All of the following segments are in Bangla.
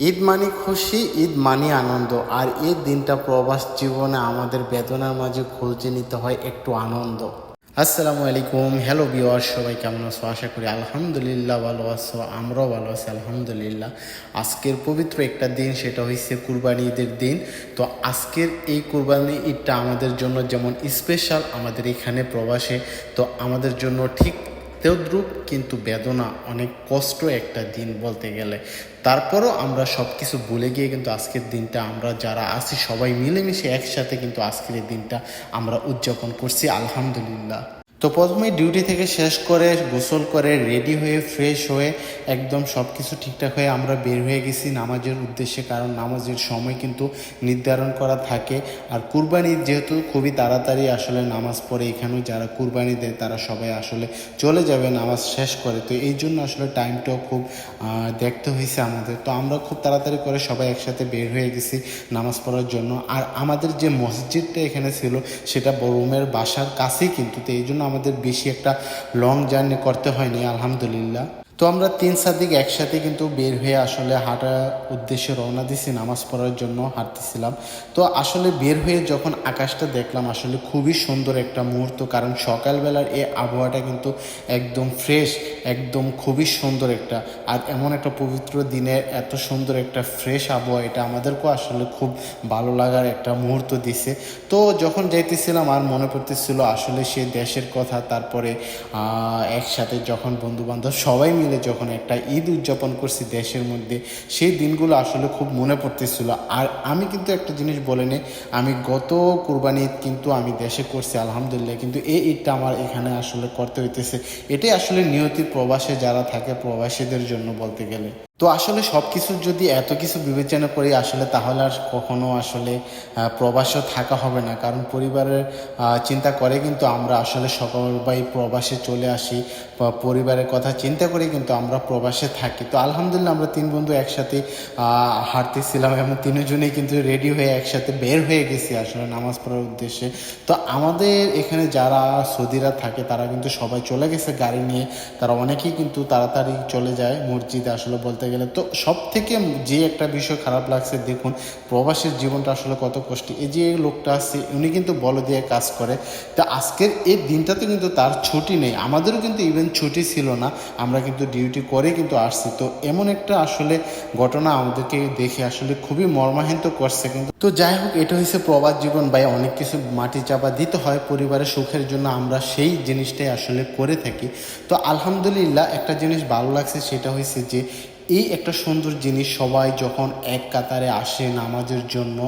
ঈদ মানে খুশি, ঈদ মানি আনন্দ। আর এই দিনটা প্রবাস জীবনে আমাদের বেদনার মাঝে খুঁজে নিতে হয় একটু আনন্দ। আসসালামু আলাইকুম। হ্যালো বিওয়ার সবাই কেমন আছো? আশা করি আলহামদুলিল্লাহ ভালো আছো, আমরাও ভালো আছি, আলহামদুলিল্লাহ। আজকের পবিত্র একটা দিন, সেটা হচ্ছে কুরবানি ঈদের দিন। তো আজকের এই কুরবানি ঈদটা আমাদের জন্য যেমন স্পেশাল আমাদের এখানে প্রবাসে, তো আমাদের জন্য ঠিক তেদ্রুপ কিন্তু বেদনা অনেক কষ্ট একটা দিন বলতে গেলে। তারপরও আমরা সব কিছু ভুলে গিয়ে কিন্তু আজকের দিনটা আমরা যারা আছি, সবাই মিলেমিশে একসাথে কিন্তু আজকের দিনটা আমরা উদযাপন করছি, আলহামদুলিল্লাহ। তো প্রথমে ডিউটি থেকে শেষ করে গোসল করে রেডি হয়ে ফ্রেশ হয়ে একদম সব কিছু ঠিকঠাক হয়ে আমরা বের হয়ে গেছি নামাজের উদ্দেশ্যে, কারণ নামাজের সময় কিন্তু নির্ধারণ করা থাকে। আর কুরবানি যেহেতু খুবই তাড়াতাড়ি আসলে নামাজ পড়ে, এখানেও যারা কুরবানি দেয় তারা সবাই আসলে চলে যাবে, নামাজ শেষ করে। তো এই জন্য আসলে টাইমটাও খুব দেখতে হয়েছে আমাদের। তো আমরা খুব তাড়াতাড়ি করে সবাই একসাথে বের হয়ে গেছি নামাজ পড়ার জন্য। আর আমাদের যে মসজিদটা এখানে ছিল, সেটা রুমের বাসার কাছেই কিন্তু। তো এই জন্য আমাদের বেশি একটা লং জার্নি করতে হয়নি, আলহামদুলিল্লাহ। তো আমরা তিন সাদিক একসাথে কিন্তু বের হয়ে আসলে হাঁটার উদ্দেশ্যে রওনা দিছি, নামাজ পড়ার জন্য হাঁটতেছিলাম। তো আসলে বের হয়ে যখন আকাশটা দেখলাম, আসলে খুবই সুন্দর একটা মুহূর্ত, কারণ সকালবেলার এই আবহাওয়াটা কিন্তু একদম ফ্রেশ একদম খুবই সুন্দর একটা, আর এমন একটা পবিত্র দিনে এত সুন্দর একটা ফ্রেশ আবহাওয়া, এটা আমাদেরকেও আসলে খুব ভালো লাগার একটা মুহূর্ত দিছে। তো যখন যাইতেছিলাম আর মনে পড়তেছিল আসলে সে দেশের কথা, তারপরে একসাথে যখন বন্ধু বান্ধব সবাই মিলে যখন একটা ঈদ উদযাপন করছি দেশের মধ্যে, সেই দিনগুলো আসলে খুব মনে পড়তেছিল। আর আমি কিন্তু একটা জিনিস বলে নেই আমি গত কুরবানি ঈদ কিন্তু আমি দেশে করছি, আলহামদুলিল্লাহ, কিন্তু এই ঈদটা আমার এখানে আসলে করতে হইতেছে। এটাই আসলে নিয়তি প্রবাসে যারা থাকে প্রবাসীদের জন্য বলতে গেলে। তো আসলে সব কিছু যদি এত কিছু বিবেচনা করি আসলে তাহলে আর কখনো আসলে আহ, প্রবাসেও থাকা হবে না। কারণ পরিবারের চিন্তা করে কিন্তু আমরা আসলে সবাই প্রবাসে চলে আসি। পরিবারের কথা চিন্তা করে কিন্তু আমরা প্রবাসে থাকি। তো আলহামদুলিল্লাহ আমরা তিন বন্ধু একসাথে হাঁটতেছিলাম। এবং তিনজনেই কিন্তু রেডি হয়ে একসাথে বের হয়ে গেছি আসলে নামাজ পড়ার উদ্দেশ্যে। তো আমাদের এখানে যারা সৌদিরা থাকে তারা কিন্তু সবাই চলে গেছে গাড়ি নিয়ে। তারা অনেকেই কিন্তু তাড়াতাড়ি চলে যায়। মসজিদে আসলে বলতে গেলে। তো সব থেকে যে একটা বিষয় খারাপ লাগছে, দেখুন, প্রবাসের জীবনটা আসলে কত কষ্ট। এই যে লোকটা আছে, উনি কিন্তু বল দিয়ে কাজ করে। তা আজকের এই দিনটাতে কিন্তু তার ছুটি নেই। আমাদেরও কিন্তু ইভেন ছুটি ছিল না। আমরা কিন্তু ডিউটি করে কিন্তু আসছি। তো এমন একটা আসলে ঘটনা আমাদেরকে দেখে আসলে খুবই মর্মাহিত করছে কিন্তু। তো যাই হোক, এটা হচ্ছে প্রবাস জীবন। ভাই, অনেক কিছু মাটি চাপা দিতে হয়। পরিবারের সুখের জন্য আমরা সেই জিনিসটাই আসলে করে থাকি। তো আলহামদুলিল্লাহ, একটা জিনিস ভালো লাগছে সেটা হয়েছে যে এই একটা সুন্দর জিনিস সবাই যখন এক কাতারে আসে নামাজের জন্য,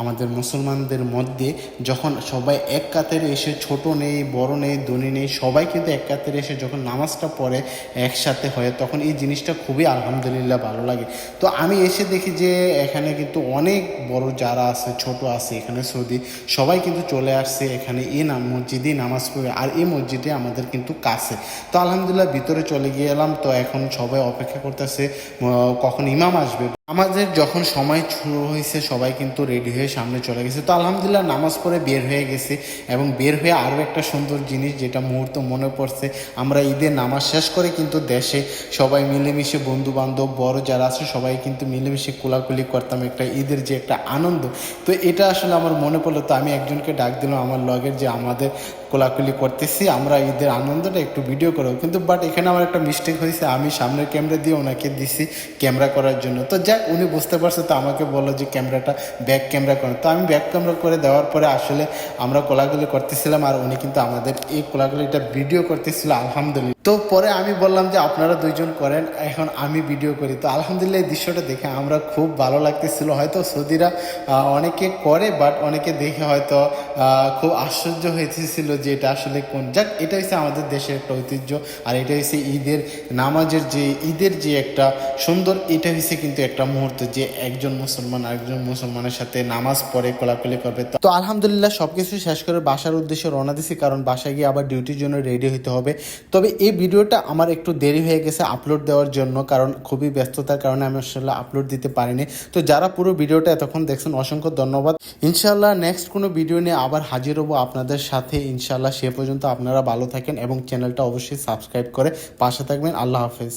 আমাদের মুসলমানদের মধ্যে যখন সবাই এক কাতারে এসে ছোট নেই, বড় নেই, ধনী নেই, সবাই কিন্তু এক কাতারে এসে যখন নামাজটা পড়ে একসাথে হয়, তখন এই জিনিসটা খুবই আলহামদুলিল্লাহ ভালো লাগে। তো আমি এসে দেখি যে এখানে কিন্তু অনেক বড় যারা আছে, ছোট আছে, এখানে সৌদি, সবাই কিন্তু চলে আসছে এখানে এই নাম মসজিদেই নামাজ পড়ে, আর এই মসজিদে আমাদের কিন্তু কাছে। তো আলহামদুলিল্লাহ ভিতরে চলে গিয়ে এলাম, তো এখন সবাই অপেক্ষা করতেছে কখন ইমাম আসবে আমাদের যখন সময় শুরু হয়েছে, সবাই কিন্তু রেডি হয়ে সামনে চলে গেছে। তো আলহামদুলিল্লাহ নামাজ পড়ে বের হয়ে গেছে এবং বের হয়ে আরও একটা সুন্দর জিনিস যেটা মুহূর্ত মনে পড়ছে, আমরা ঈদের নামাজ শেষ করে কিন্তু দেশে সবাই মিলেমিশে বন্ধু বান্ধব বড় যারা আছে, সবাই কিন্তু মিলেমিশে কোলাকুলি করতাম একটা ঈদের যে একটা আনন্দ। তো এটা আসলে আমার মনে পড়ল, তো আমি একজনকে ডাক দিলাম আমার লগের যে আমাদের কোলাকুলি করতেছি, আমরা ঈদের আনন্দটা একটু ভিডিও করব। কিন্তু বাট এখানে আমার একটা মিস্টেক হয়েছে, আমি সামনের ক্যামেরা দিয়ে ওনাকে দিছি ক্যামেরা করার জন্য। তো যাক উনি বুঝতে পারছে, তো আমাকে বলল যে ক্যামেরাটা ব্যাক ক্যামেরা করেন তো আমি ব্যাক ক্যামেরা করে দেওয়ার পরে আসলে আমরা কোলাগুলি করতেছিলাম আর উনি কিন্তু আমাদের এই কোলাগুলিটা ভিডিও করতেছিল, আলহামদুলিল্লাহ। তো পরে আমি বললাম যে আপনারা দুইজন করেন, এখন আমি ভিডিও করি। তো আলহামদুলিল্লাহ এই দৃশ্যটা দেখে আমরা খুব ভালো লাগতেছিল। হয়তো সৌদিরা অনেকে করে বাট অনেকে দেখে হয়তো খুব আশ্চর্য হয়েছিল যে এটা আসলে কোন। যাক, এটা হচ্ছে আমাদের দেশের একটা ঐতিহ্য, আর এটা হচ্ছে ঈদের নামাজের যে, ঈদের যে একটা সুন্দর, এটা হচ্ছে কিন্তু একটা মুহূর্ত যে একজন মুসলমান আরেকজন মুসলমানের সাথে নামাজ পড়ে, কোলাকুলি করবে। তো- আলহামদুলিল্লাহ সবকিছু শেষ করে বাসার উদ্দেশ্যে রওনা দিছি, কারণ বাসায় গিয়ে আবার ডিউটির জন্য রেডি হতে হবে। তবে এই ভিডিওটা আমার একটু দেরি হয়ে গেছে আপলোড দেওয়ার জন্য, কারণ খুবই ব্যস্ততার কারণে আমি আসলে আপলোড দিতে পারিনি। তো যারা পুরো ভিডিওটা এতক্ষণ দেখছেন, অসংখ্য ধন্যবাদ। ইনশাল্লাহ নেক্সট কোনো ভিডিও নিয়ে আবার হাজির হব আপনাদের সাথে। ইনশাল্লাহ সে পর্যন্ত আপনারা ভালো থাকেন এবং চ্যানেলটা অবশ্যই সাবস্ক্রাইব করে পাশে থাকবেন। আল্লাহ হাফেজ।